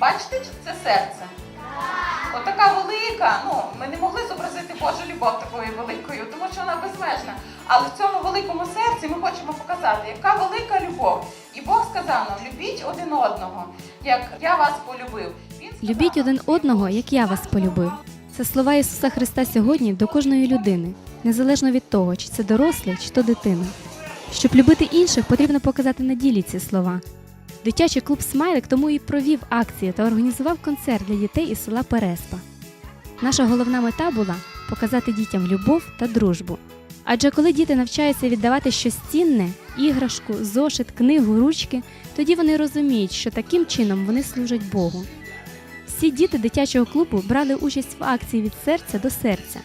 Бачите, це серце? Отака велика, ну ми не могли зобразити Божу любов такою великою, тому що вона безмежна. Але в цьому великому серці ми хочемо показати, яка велика любов. І Бог сказав нам, любіть один одного, як я вас полюбив. Він сказав Любіть один одного, як я вас полюбив. Це слова Ісуса Христа сьогодні до кожної людини, незалежно від того, чи це дорослий, чи то дитина. Щоб любити інших, потрібно показати на ділі ці слова. Дитячий клуб Смайлик тому і провів акції та організував концерт для дітей із села Переспа. Наша головна мета була показати дітям любов та дружбу. Адже коли діти навчаються віддавати щось цінне іграшку, зошит, книгу, ручки, тоді вони розуміють, що таким чином вони служать Богу. Всі діти дитячого клубу брали участь в акції від серця до серця.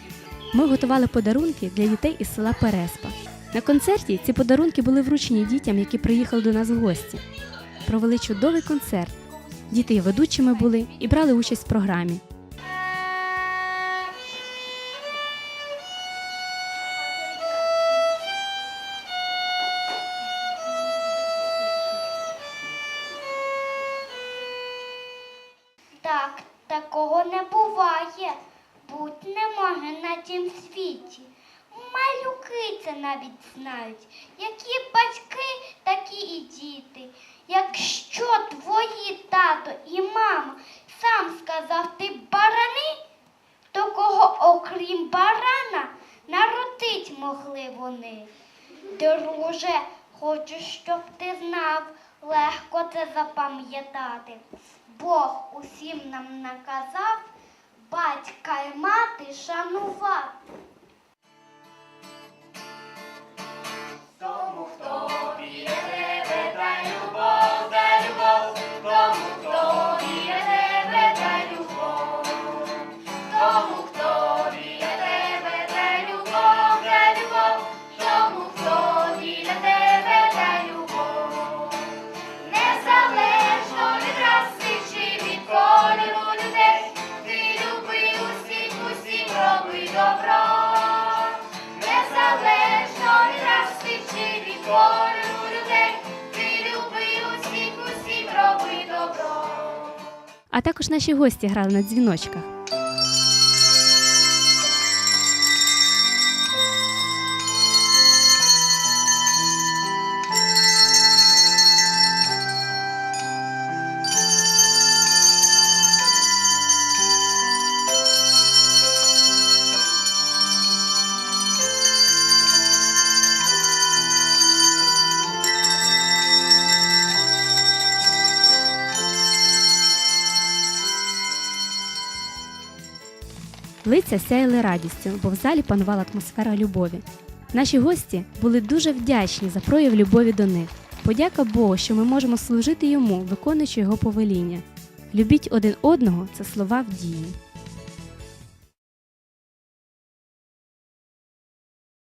Ми готували подарунки для дітей із села Переспа. На концерті ці подарунки були вручені дітям, які приїхали до нас в гості. Провели чудовий концерт. Діти ведучими були і брали участь в програмі. Так, такого не буває. Будь не на цім світі. Малюки це навіть знають. Які батьки, такі і діти. Якщо твої тато і мама сам сказав ти барани, то окрім барана народить могли вони. Друже, хочу, щоб ти знав, легко це запам'ятати. Бог усім нам наказав батька й мати шанувати. А також наші гості грали на дзвіночках. Лиця сяяли радістю, бо в залі панувала атмосфера любові. Наші гості були дуже вдячні за прояв любові до них. Подяка Богу, що ми можемо служити йому, виконуючи його повеління. Любіть один одного це слова в дії.